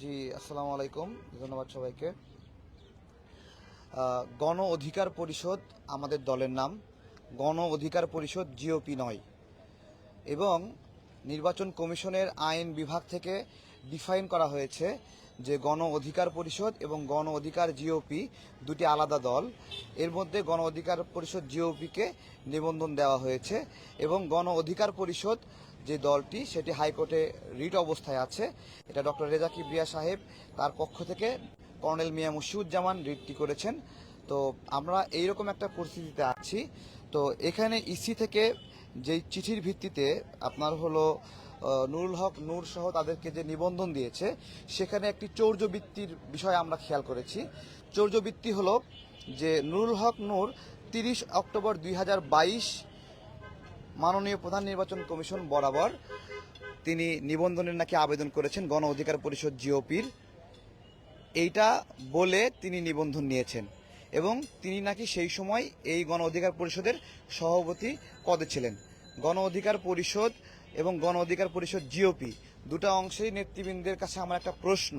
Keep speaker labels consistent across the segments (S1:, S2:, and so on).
S1: জি, আসসালামু আলাইকুম, ধন্যবাদ সবাইকে। গণ অধিকার পরিষদ আমাদের দলের নাম, গণ অধিকার পরিষদ জিওপি নয়। এবং নির্বাচন কমিশনের আইন বিভাগ থেকে ডিফাইন করা হয়েছে যে গণ অধিকার পরিষদ এবং গণ অধিকার জিওপি দুটি আলাদা দল। এর মধ্যে গণ অধিকার পরিষদ জিওপিকে নিবন্ধন দেওয়া হয়েছে এবং গণ অধিকার পরিষদ যে দলটি, সেটি হাইকোর্টে রিট অবস্থায় আছে। এটা ডক্টর রেজা কিবরিয়া সাহেব, তার পক্ষ থেকে কর্নেল মিয়া মুশিউজ্জামান রিটটি করেছেন। তো আমরা এইরকম একটা পরিস্থিতিতে আছি। তো এখানে ইসি থেকে যেই চিঠির ভিত্তিতে আপনার হলো নুরুল হক, নূর সহ তাদেরকে যে নিবন্ধন দিয়েছে, সেখানে একটি চৌর্যবৃত্তির বিষয় আমরা খেয়াল করেছি। চৌর্যবৃত্তি হলো যে নুরুল হক নূর তিরিশ অক্টোবর দুই হাজার বাইশ মাননীয় প্রধান নির্বাচন কমিশন বরাবর তিনি নিবন্ধনের নাকি আবেদন করেছেন গণ অধিকার পরিষদ জিওপির। এইটা বলে তিনি নিবন্ধন নিয়েছেন এবং তিনি নাকি সেই সময় এই গণ অধিকার পরিষদের সভাপতি পদে ছিলেন। গণ অধিকার পরিষদ এবং গণ অধিকার পরিষদ জিওপি দুটো অংশেই নেতৃবৃন্দের কাছে আমার একটা প্রশ্ন।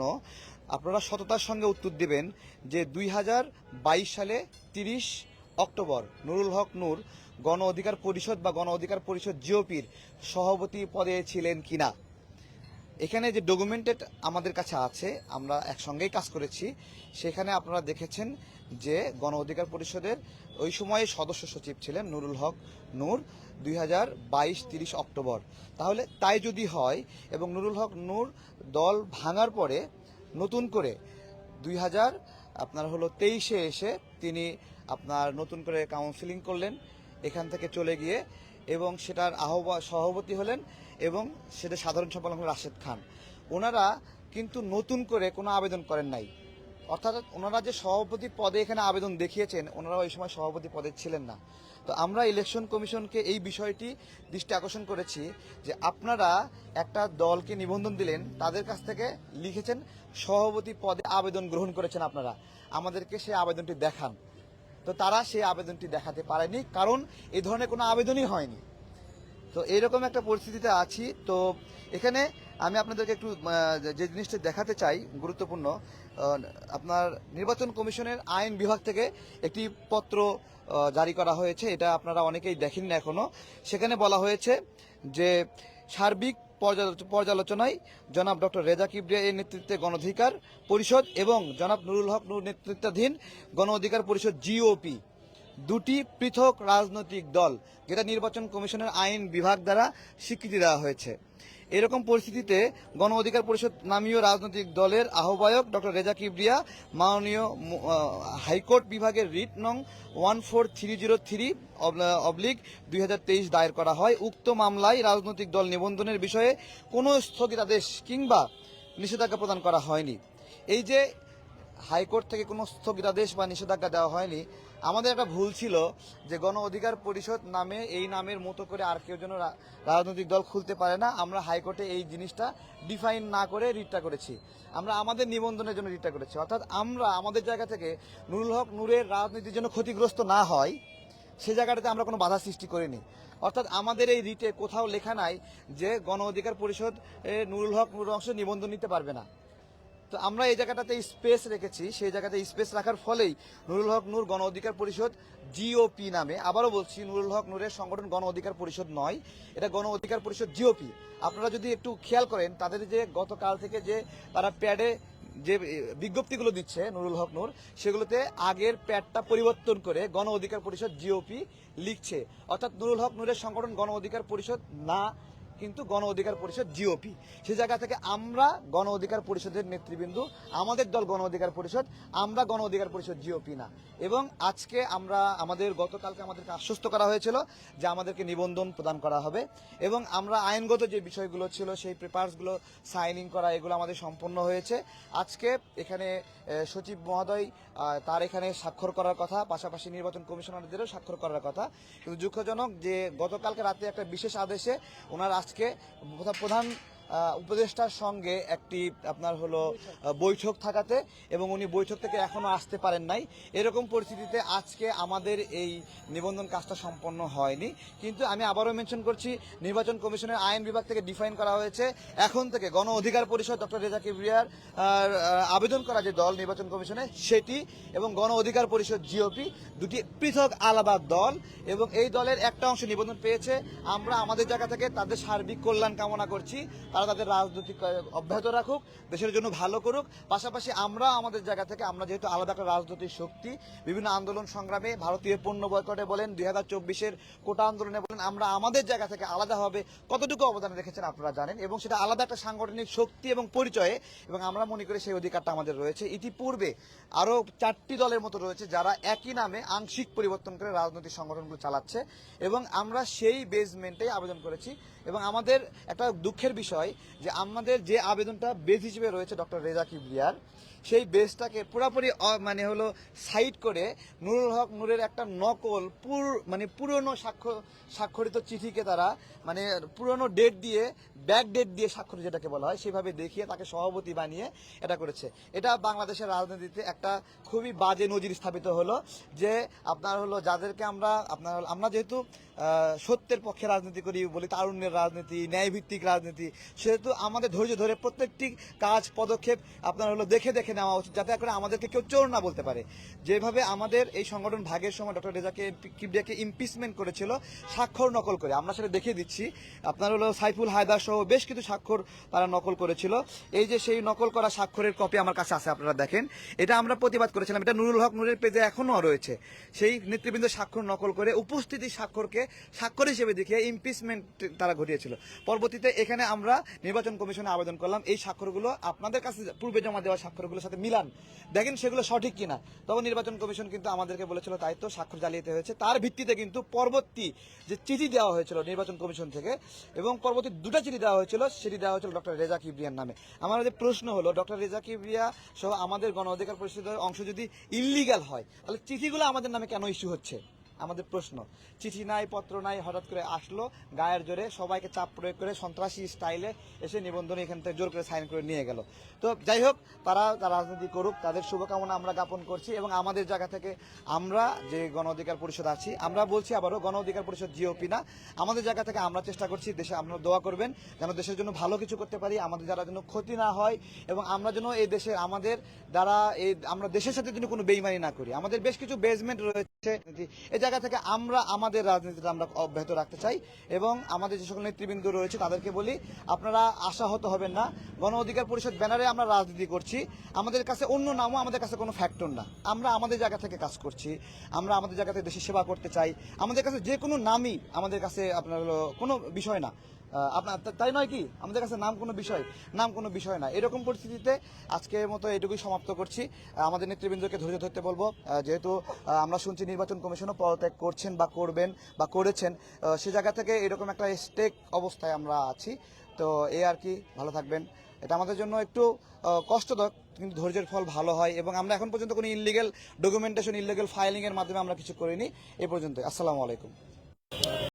S1: আপনারা সততার সঙ্গে উত্তর দেবেন যে দুই হাজার বাইশ সালে তিরিশ অক্টোবর নুরুল হক নূর গণ অধিকার পরিষদ বা গণ অধিকার পরিষদ জিওপির সভাপতি পদে ছিলেন কিনা? এখানে যে ডকুমেন্টেড আমাদের কাছে আছে, আমরা একসঙ্গেই কাজ করেছি। সেখানে আপনারা দেখেছেন যে গণ অধিকার পরিষদের ওই সময়ে সদস্য সচিব ছিলেন নুরুল হক নূর, দুই হাজার বাইশ তিরিশ অক্টোবর। তাহলে তাই যদি হয় এবং নুরুল হক নূর দল ভাঙার পরে নতুন করে দুই হাজার আপনার হলো তেইশে এসে তিনি আপনার নতুন করে কাউন্সিলিং করলেন এখান থেকে চলে গিয়ে এবং সেটার আহ্বা, সভাপতি হলেন এবং সেটা সাধারণ সম্পাদক হলেন রাশেদ খান। ওনারা কিন্তু নতুন করে কোনো আবেদন করেন নাই। অর্থাৎ ওনারা যে সভাপতি পদে এখানে আবেদন দেখিয়েছেন ওনারা ওই সময় সভাপতি পদে ছিলেন না। তো আমরা ইলেকশন কমিশনকে এই বিষয়টি দৃষ্টি আকর্ষণ করেছি যে আপনারা একটা দলকে নিবন্ধন দিলেন, তাদের কাছ থেকে লিখেছেন সভাপতি পদে আবেদন গ্রহণ করেছেন আপনারা। আমাদেরকে সেই আবেদনটি দেখান। তো তারা সেই আবেদনটি দেখাতে পারেনি, কারণ এই ধরনের কোনো আবেদনই হয়নি। তো এইরকম একটা পরিস্থিতিতে আছি। তো এখানে আমি আপনাদেরকে একটু যে জিনিসটা দেখাতে চাই, গুরুত্বপূর্ণ আপনার নির্বাচন কমিশনের আইন বিভাগ থেকে একটি পত্র জারি করা হয়েছে। এটা আপনারা অনেকেই দেখেন না এখনও। সেখানে বলা হয়েছে যে সার্বিক পর্যালোচনায় জনাব ডক্টর রেজা কিবরিয়া এর নেতৃত্বে গণধিকার পরিষদ এবং জনাব নুরুল হক নুর নেতৃত্বাধীন গণ অধিকার পরিষদ জিওপি দুটি পৃথক রাজনৈতিক দল যেটা নির্বাচন কমিশনের আইন বিভাগ দ্বারা স্বীকৃতি দেওয়া হয়েছে। এরকম পরিস্থিতিতে গণ অধিকার পরিষদ নামীয় রাজনৈতিক দলের আহ্বায়ক ডক্টর রেজা কিবরিয়া, মাননীয় হাইকোর্ট বিভাগের রিট নং one four three zero three oblique দুই হাজার তেইশ দায়ের করা হয়। উক্ত মামলায় রাজনৈতিক দল নিবন্ধনের বিষয়ে কোনো স্থগিতাদেশ কিংবা নিষেধাজ্ঞা প্রদান করা হয়নি। এই যে হাইকোর্ট থেকে কোনো স্থগিতাদেশ বা নিষেধাজ্ঞা দেওয়া হয়নি আমাদের একটা ভুল ছিল যে গণ অধিকার পরিষদ নামে এই নামের মতো করে আর কেউ যেন রাজনৈতিক দল খুলতে পারে না, আমরা হাইকোর্টে এই জিনিসটা ডিফাইন না করে রিটটা করেছি। আমরা আমাদের নিবন্ধনের জন্য রিটটা করেছি। অর্থাৎ আমরা আমাদের জায়গা থেকে নুরুল হক নূরের রাজনীতির জন্য ক্ষতিগ্রস্ত না হয়, সে জায়গাটাতে আমরা কোনো বাধা সৃষ্টি করিনি। অর্থাৎ আমাদের এই রিটে কোথাও লেখা নাই যে গণ অধিকার পরিষদ নুরুল হক নুর অংশ নিবন্ধন নিতে পারবে না। তো আমরা এই জায়গাটাতে স্পেস রেখেছি, সেই জায়গাতে স্পেস রাখার ফলেই নুরুল হক নূর গণ অধিকার পরিষদ জিওপি নামে, আবারও বলছি নুরুল হক নূরের সংগঠন গণ অধিকার পরিষদ নয়, এটা গণ অধিকার পরিষদ জিওপি আপনারা যদি একটু খেয়াল করেন, তাদের যে গতকাল থেকে যে তারা প্যাডে যে বিজ্ঞপ্তিগুলো দিচ্ছে নুরুল হক নূর, সেগুলোতে আগের প্যাডটা পরিবর্তন করে গণ অধিকার পরিষদ জিওপি লিখছে। অর্থাৎ নুরুল হক নূরের সংগঠন গণ অধিকার পরিষদ না কিন্তু গণ অধিকার পরিষদ জিওপি সে জায়গা থেকে আমরা গণ অধিকার পরিষদের নেতৃবৃন্দ, আমাদের দল গণ অধিকার পরিষদ, আমরা গণ অধিকার পরিষদ জিওপি না। এবং আজকে আমরা, আমাদের গতকালকে আমাদেরকে আশ্বস্ত করা হয়েছিল যে আমাদেরকে নিবন্ধন প্রদান করা হবে। এবং আমরা আইনগত যে বিষয়গুলো ছিল, সেই পেপারসগুলো সাইনিং করা, এগুলো আমাদের সম্পন্ন হয়েছে। আজকে এখানে সচিব মহোদয় তার এখানে স্বাক্ষর করার কথা, পাশাপাশি নির্বাচন কমিশনারদেরও স্বাক্ষর করার কথা। কিন্তু দুঃখজনক যে গতকালকে রাতে একটা বিশেষ আদেশে ওনার আজকে প্রধান- উপদেষ্টার সঙ্গে একটি আপনার হলো বৈঠক থাকাতে এবং উনি বৈঠক থেকে এখনও আসতে পারেন নাই। এরকম পরিস্থিতিতে আজকে আমাদের এই নিবন্ধন কাজটা সম্পন্ন হয়নি। কিন্তু আমি আবারও মেনশন করছি, নির্বাচন কমিশনের আইন বিভাগ থেকে ডিফাইন করা হয়েছে। এখন থেকে গণ অধিকার পরিষদ ডক্টর রেজা কিবরিয়ার আবেদন করা যে দল নির্বাচন কমিশনে, সেটি এবং গণ অধিকার পরিষদ জিওপি দুটি পৃথক আলাদা দল এবং এই দলের একটা অংশ নিবন্ধন পেয়েছে। আমরা আমাদের জায়গা থেকে তাদের সার্বিক কল্যাণ কামনা করছি। তারা তাদের রাজনৈতিক অব্যাহত রাখুক, দেশের জন্য ভালো করুক। পাশাপাশি আমরা আমাদের জায়গা থেকে, আমরা যেহেতু আলাদা একটা রাজনৈতিক শক্তি, বিভিন্ন আন্দোলন সংগ্রামে ভারতীয় পণ্য বয়কটে বলেন, দুই হাজার চব্বিশের কোটা আন্দোলনে বলেন, আমরা আমাদের জায়গা থেকে আলাদাভাবে কতটুকু অবদান রেখেছেন আপনারা জানেন, এবং সেটা আলাদা একটা সাংগঠনিক শক্তি এবং পরিচয়ে, এবং আমরা মনে করি সেই অধিকারটা আমাদের রয়েছে। ইতিপূর্বে আরও চারটি দলের মতো রয়েছে যারা একই নামে আংশিক পরিবর্তন করে রাজনৈতিক সংগঠনগুলো চালাচ্ছে, এবং আমরা সেই বেসমেন্টেই আবেদন করেছি। এবং আমাদের একটা দুঃখের বিষয় যে আমাদের যে আবেদনটা বেস হিসেবে রয়েছে ডক্টর রেজা কিবরিয়ার সেই বেসটাকে পুরোপুরি মানে হলো সাইড করে নুরুল হক নূরের একটা নকল পুর মানে পুরনো স্বাক্ষর স্বাক্ষরিত চিঠিকে তারা মানে পুরনো ডেট দিয়ে, ব্যাক ডেট দিয়ে স্বাক্ষর যেটাকে বলা হয়, সেভাবে দেখিয়ে তাকে সভাপতি বানিয়ে এটা করেছে। এটা বাংলাদেশের রাজনীতিতে একটা খুবই বাজে নজির স্থাপিত হলো যে আপনার হলো যাদেরকে আমরা, আপনার আমরা যেহেতু সত্যের পক্ষে রাজনীতি করি বলি, তারুণ্যের রাজনীতি, ন্যায়ভিত্তিক রাজনীতি, সেহেতু আমাদের ধৈর্য ধরে প্রত্যেকটি কাজ, পদক্ষেপ আপনার হলো দেখে দেখে নেওয়া উচিত, যাতে করে আমাদেরকে কেউ চোর না বলতে পারে। যেভাবে আমাদের এই সংগঠন ভাগের সময় ডক্টর রেজাকে, কিবরিয়াকে ইমপিচমেন্ট করেছিল, স্বাক্ষর নকল করে, আমরা সেটা দেখিয়ে দিচ্ছি। আপনার হলো সাইফুল হায়দার সহ বেশ কিছু স্বাক্ষর তারা নকল করেছিল। এই যে সেই নকল করা স্বাক্ষরের কপি আমার কাছে আছে, আপনারা দেখেন। এটা আমরা প্রতিবাদ করেছিলাম, এটা নুরুল হক নুরের পেজে এখনও রয়েছে। সেই নেতৃবৃন্দ স্বাক্ষর নকল করে, উপস্থিতি স্বাক্ষরকে স্বাক্ষর হিসেবে দেখিয়ে ইমপিচমেন্ট তারা ঘটিয়েছিল। পরবর্তীতে এখানে আমরা নির্বাচন কমিশনে আবেদন করলাম, এই স্বাক্ষরগুলো আপনাদের কাছে পূর্বে জমা দেওয়া স্বাক্ষরগুলোর সাথে মিলান। দেখেন সেগুলো সঠিক কিনা। তখন নির্বাচন কমিশন কিন্তু আমাদেরকে বলেছিল, তাই তো স্বাক্ষর জ্বালিয়ে হয়েছে। তার ভিত্তিতে কিন্তু পরবর্তী যে চিঠি দেওয়া হয়েছিল নির্বাচন কমিশন থেকে, এবং পরবর্তী দুটা চিঠি দেওয়া হয়েছিল, সেটি দেওয়া হয়েছিল ডক্টর রেজা কিবরিয়ার নামে। আমার যে প্রশ্ন হলো, ডক্টর রেজা কিবরিয়া সহ আমাদের গণ অধিকার পরিষদের অংশ যদি ইলিগাল হয়, তাহলে চিঠিগুলো আমাদের নামে কেন ইস্যু হচ্ছে? আমাদের প্রশ্ন। চিঠি নাই, পত্র নাই, হঠাৎ করে আসলো, গায়ের জোরে সবাইকে চাপ প্রয়োগ করে সন্ত্রাসী স্টাইলে এসে নিবন্ধন এখান থেকে জোর করে সাইন করে নিয়ে গেল। তো যাই হোক, তারা রাজনীতি করুক, তাদের শুভকামনা আমরা জ্ঞাপন করছি এবং আমাদের জায়গা থেকে আমরা যে গণ অধিকার পরিষদ আছি, আমরা বলছি আবারও গণ অধিকার পরিষদ জিওপি না, আমাদের জায়গা থেকে আমরা চেষ্টা করছি, দেশে আপনারা দোয়া করবেন যেন দেশের জন্য ভালো কিছু করতে পারি, আমাদের যারা যেন ক্ষতি না হয় এবং আমরা যেন এই দেশে, আমাদের দ্বারা এই, আমরা দেশের সাথে যেন কোনো বেইমানি না করি। আমাদের বেশ কিছু বেজমেন্ট রয়েছে। এই জায়গা থেকে আমরা, আমাদের রাজনীতিটা আমরা অব্যাহত রাখতে চাই এবং আমাদের যে সকল নেতৃবৃন্দ রয়েছে তাদেরকে বলি, আপনারা আশাহত হবেন না। গণ অধিকার পরিষদ ব্যানারে আমরা রাজনীতি করছি। আমাদের কাছে অন্য নামও আমাদের কাছে কোনো ফ্যাক্টর না। আমরা আমাদের জায়গা থেকে কাজ করছি। আমরা আমাদের জায়গা থেকে দেশের সেবা করতে চাই। আমাদের কাছে যে কোনো নামই আমাদের কাছে আপনার কোনো বিষয় না। আপনার তাই নয় কি? আমাদের কাছে নাম কোনো বিষয়, নাম কোনো বিষয় না। এরকম পরিস্থিতিতে আজকের মতো এটুকুই সমাপ্ত করছি। আমাদের নেতৃবৃন্দকে ধৈর্য ধরতে বলব। যেহেতু আমরা শুনছি নির্বাচন কমিশনও পদত্যাগ করছেন বা করবেন বা করেছেন সে জায়গা থেকে এরকম একটা স্টেক অবস্থায় আমরা আছি। তো এই আর কি, ভালো থাকবেন। এটা আমাদের জন্য একটু কষ্টদায়ক, কিন্তু ধৈর্যের ফল ভালো হয় এবং আমরা এখন পর্যন্ত কোনো ইলিগেল ডকুমেন্টেশন ইলিগেল ফাইলিংয়ের মাধ্যমে আমরা কিছু করিনি। এ পর্যন্ত আসসালামু আলাইকুম।